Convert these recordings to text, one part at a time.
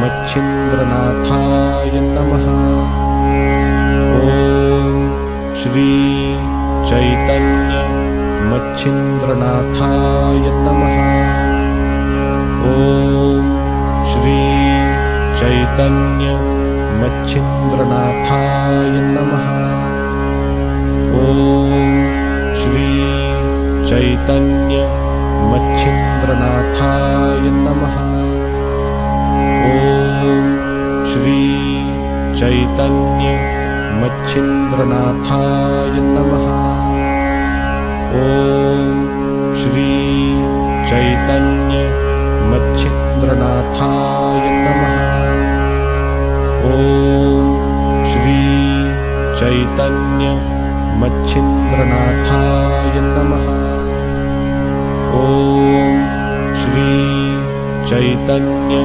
मच्छिन्द्रनाथाय नमः। ॐ श्री चैतन्य मच्छिन्द्रनाथाय नमः। ॐ श्री चैतन्य मच्छिन्द्रनाथाय नमः। ॐ श्री चैतन्य चैतन्य मच्छिन्द्रनाथाय नमः। ॐ श्री चैतन्य मच्छिन्द्रनाथाय नमः। ॐ श्री चैतन्य मच्छिन्द्रनाथाय नमः। ॐ श्री चैतन्य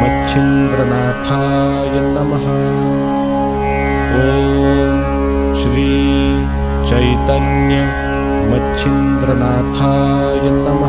मच्छिन्द्रनाथाय नमः ॐ श्री चैतन्य मच्छिन्द्रनाथाय नमः